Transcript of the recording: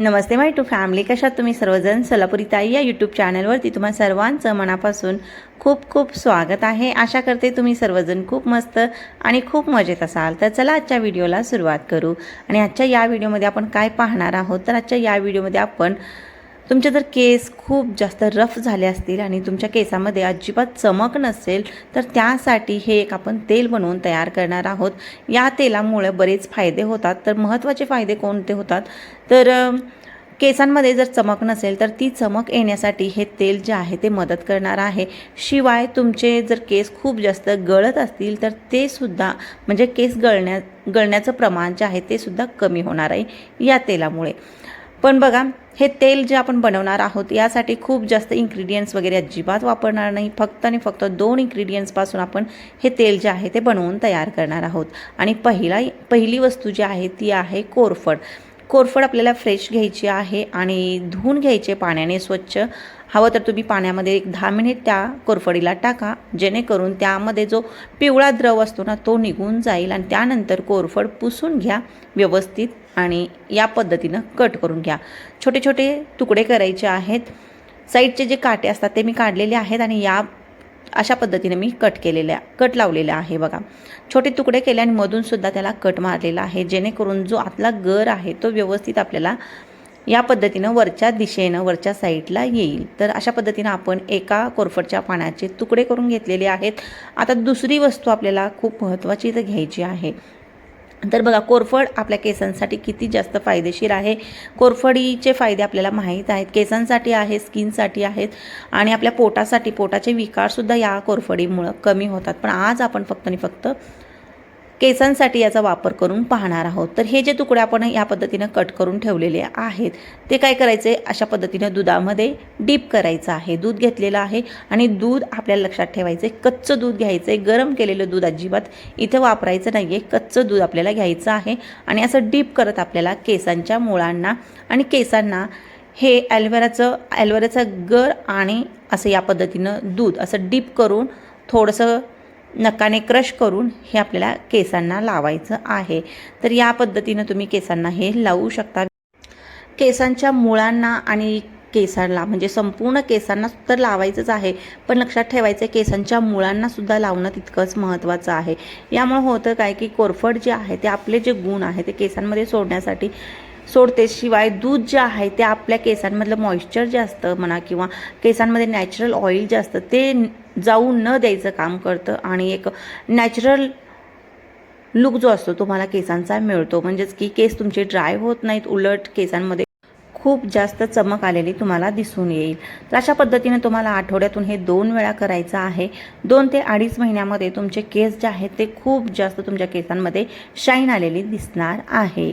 Namaste my to family कशात तुम्ही सर्वजण? सोलापुरी ताई या यूट्यूब चॅनलवरती तुम्हा सर्वांचं मनापासून खूप खूप स्वागत आहे. आशा करते तुम्ही सर्वजण खूप मस्त आणि खूप मजेत असाल. तर चला आजच्या व्हिडिओला सुरुवात करू. आणि आजच्या या व्हिडिओमध्ये आपण काय पाहणार आहोत? तर आजच्या या व्हिडिओमध्ये आपण तुमचे जर केस खूप जास्त रफ झाले असतील आणि तुमच्या केसामध्ये अजिबात चमक नसेल तर त्यासाठी हे एक आपण तेल बनवून तयार करणार आहोत. या तेलामुळे बरेच फायदे होतात. तर महत्त्वाचे फायदे कोणते होतात? तर केसांमध्ये जर चमक नसेल तर ती चमक येण्यासाठी हे तेल जे आहे ते मदत करणार आहे. शिवाय तुमचे जर केस खूप जास्त गळत असतील तर ते सुद्धा म्हणजे केस गळण्या गळण्याचं प्रमाण जे आहे ते सुद्धा कमी होणार आहे या तेलामुळे. पण बघा हे तेल जे आपण बनवणार आहोत यासाठी खूप जास्त इन्ग्रेडियंट्स वगैरे अजिबात वापरणार नाही. फक्त आणि फक्त दोन इन्ग्रेडियंट्सपासून आपण हे तेल जे आहे ते बनवून तयार करणार आहोत. आणि पहिला पहिली वस्तू जी आहे ती आहे कोरफड. कोरफड आपल्याला फ्रेश घ्यायची आहे आणि धुवून घ्यायचे पाण्याने स्वच्छ. हवं तर तुम्ही पाण्यामध्ये एक दहा मिनिट त्या कोरफडीला टाका. जेणेकरून त्यामध्ये जो पिवळा द्रव असतो ना तो निघून जाईल आणि त्यानंतर कोरफड पुसून घ्या व्यवस्थित आणि या पद्धतीनं कट करून घ्या. छोटे छोटे तुकडे करायचे आहेत. साईडचे जे काटे असतात ते मी काढलेले आहेत आणि या अशा पद्धतीने मी कट केलेल्या कट लावलेल्या आहे बघा. छोटे तुकडे केले आणि मधून सुद्धा त्याला कट मारलेला आहे. जेणेकरून जो आतला गर आहे तो व्यवस्थित आपल्याला या पद्धतीनं वरच्या दिशेनं वरच्या साईडला येईल. तर अशा पद्धतीनं आपण एका कोरफडच्या पाण्याचे तुकडे करून घेतलेले आहेत. आता दुसरी वस्तू आपल्याला खूप महत्त्वाची इथं घ्यायची आहे. तर बघा कोरफड आपल्या केसांसाठी किती जास्त फायदेशीर आहे. कोरफडीचे फायदे आपल्याला माहीत आहेत. केसांसाठी आहे स्किनसाठी आहेत आणि आपल्या पोटासाठी पोटाचे विकारसुद्धा या कोरफडीमुळं कमी होतात. पण आज आपण फक्त आणि फक्त केसांसाठी याचा वापर करून पाहणार आहोत. तर हे जे तुकडे आपण या पद्धतीनं कट करून ठेवलेले आहेत ते काय करायचे? अशा पद्धतीनं दुधामध्ये डीप करायचं आहे. दूध घेतलेलं आहे आणि दूध आपल्याला लक्षात ठेवायचं आहे कच्चं दूध घ्यायचं आहे गरम केलेलं दूध अजिबात इथे वापरायचं नाही आहे कच्चं दूध आपल्याला घ्यायचं आहे आणि असं डीप करत आपल्याला केसांच्या मुळांना आणि केसांना हे ॲल्वेराचं ॲल्वेराचं गर आणि असं या पद्धतीनं दूध असं डीप करून थोडंसं नकाने क्रश करून हे आपल्याला केसांना लावायचं आहे. तर या पद्धतीनं तुम्ही केसांना हे लावू शकता. केसांच्या मुळांना आणि केसांना म्हणजे संपूर्ण केसांना तर लावायचंच आहे पण लक्षात ठेवायचं आहे केसांच्या मुळांना सुद्धा लावणं तितकंच महत्त्वाचं आहे. यामुळे होतं काय की कोरफड जे आहे ते आपले जे गुण आहे ते केसांमध्ये सोडण्यासाठी सोडते शिवाय दूध जे आहे ते आपल्या केसांमधलं मॉइश्चर जे असतं म्हणा किंवा केसांमध्ये नॅचरल ऑइल जे असतं ते जाऊ न द्यायचं काम करतं आणि एक नॅचरल लुक जो असतो तुम्हाला केसांचा मिळतो. म्हणजेच की केस तुमचे ड्राय होत नाहीत उलट केसांमध्ये खूप जास्त चमक आलेली तुम्हाला दिसून येईल. तर अशा पद्धतीने तुम्हाला आठवड्यातून हे दोन वेळा करायचं आहे. दोन ते अडीच महिन्यामध्ये तुमचे केस जे आहेत ते खूप जास्त तुमच्या केसांमध्ये शाईन आलेली दिसणार आहे.